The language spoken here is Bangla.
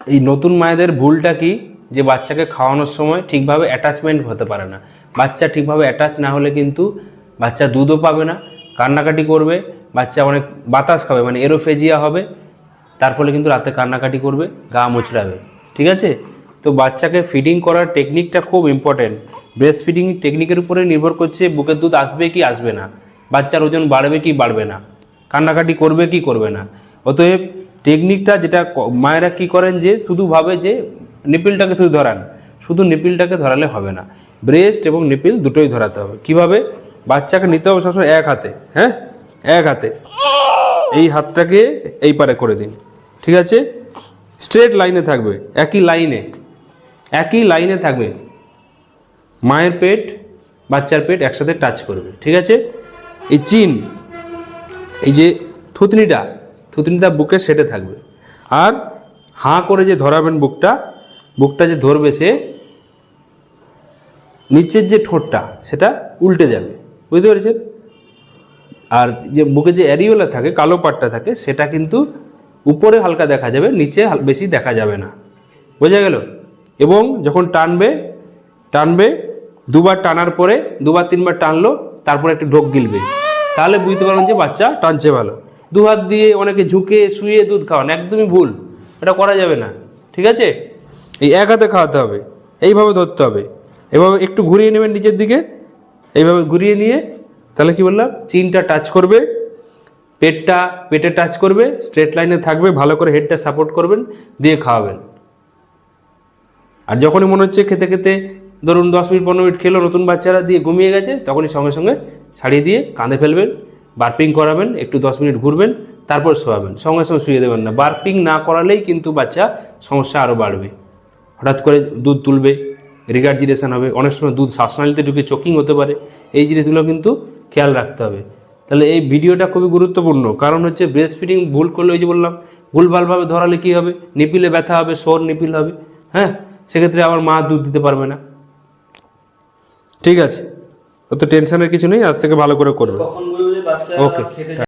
এই নতুন মায়েদের ভুলটা কি? যে বাচ্চাকে খাওয়ানোর সময় ঠিকভাবে অ্যাটাচমেন্ট হতে পারে না। বাচ্চা ঠিকভাবে অ্যাটাচ না হলে কিন্তু বাচ্চা দুধও পাবে না, কান্নাকাটি করবে, বাচ্চা অনেক বাতাস খাবে মানে এরোফেজিয়া হবে, তার ফলে কিন্তু রাতে কান্নাকাটি করবে, গা মুচড়াবে, ঠিক আছে? তো বাচ্চাকে ফিডিং করার টেকনিকটা খুব ইম্পর্টেন্ট ব্রেস্ট ফিডিং টেকনিকের উপরে নির্ভর করছে বুকের দুধ আসবে কি আসবে না। বাচ্চার ওজন বাড়বে কি বাড়বে না। কান্নাকাটি করবে কি করবে না। অতএব টেকনিকটা যেটা মায়েরা কি করেন যে, শুধু ভাবে যে নিপিলটাকে শুধু ধরান। শুধু নিপিলটাকে ধরালে হবে না। ব্রেস্ট এবং নিপিল দুটোই ধরাতে হবে। কীভাবে? বাচ্চাকে নিতে হবে সবসময় এক হাতে হ্যাঁ? এক হাতে। এই হাতটাকে এই পারে করে দিন। ঠিক আছে? স্ট্রেট লাইনে থাকবে। একই লাইনে একই লাইনে থাকবে। মায়ের পেট, বাচ্চার পেট একসাথে টাচ করবে। ঠিক আছে? এই চিন এই যে থুতনিটা থুতনিটা বুকে সেটে থাকবে। আর হাঁ করে যে ধরাবেন বুকটা বুকটা যে ধরবে সে, নিচের যে ঠোঁটটা, সেটা উল্টে যাবে। বুঝতে পেরেছেন? আর যে বুকে যে অ্যারিওলা থাকে, কালো পাটটা থাকে, সেটা কিন্তু উপরে হালকা দেখা যাবে, নিচে বেশি দেখা যাবে না। বোঝা গেল? এবং যখন টানবে টানবে, দুবার টানার পরে, দুবার তিনবার টানলো, তারপরে একটু ঢোক গিলবে। তাহলে বুঝতে পারবেন যে বাচ্চা টানছে ভালো। দু হাত দিয়ে অনেকে ঝুঁকে শুয়ে দুধ খাওয়ান, একদমই ভুল। এটা করা যাবে না, ঠিক আছে? এই এক হাতে খাওয়াতে হবে, এইভাবে ধরতে হবে। এভাবে একটু ঘুরিয়ে নেবেন নিচের দিকে, এইভাবে ঘুরিয়ে নিয়ে, তাহলে কি বললাম? চিনটা টাচ করবে, পেটটা, পেটে টাচ করবে স্ট্রেট লাইনে থাকবে, ভালো করে হেডটা সাপোর্ট করবেন, দিয়ে খাওয়াবেন। আর যখনই মনে হচ্ছে খেতে খেতে, ধরুন দশ মিনিট, পনেরো মিনিট খেলো, নতুন বাচ্চারা দিয়ে ঘুমিয়ে গেছে, তখনই সঙ্গে সঙ্গে ছাড়িয়ে দিয়ে কাঁধে ফেলবেন। বার্পিং করাবেন, একটু দশ মিনিট ঘুরবেন, তারপর শোয়াবেন। সঙ্গে সঙ্গে শুয়ে দেবেন না। বার্পিং না করালেই কিন্তু বাচ্চা সমস্যা আরও বাড়বে। হঠাৎ করে দুধ তুলবে, রিগার্জিনেশন হবে। অনেক সময় দুধ শ্বাসনালীতে ঢুকে চোকিং হতে পারে। এই জিনিসগুলো কিন্তু খেয়াল রাখতে হবে। তাহলে এই ভিডিওটা খুবই গুরুত্বপূর্ণ। কারণ হচ্ছে ব্রেস্ট ফিডিং ভুল করলে ওই যে বললাম, ভুলভালভাবে ধরালে কী হবে? নিপিলে ব্যথা হবে, সোর নিপিল হবে। হ্যাঁ? সেক্ষেত্রে আবার মা দুধ দিতে পারবে না। ঠিক আছে। অত টেনশনের কিছু নেই। আজ থেকে ভালো করে করবে। বাচ্চা ওকে খেতে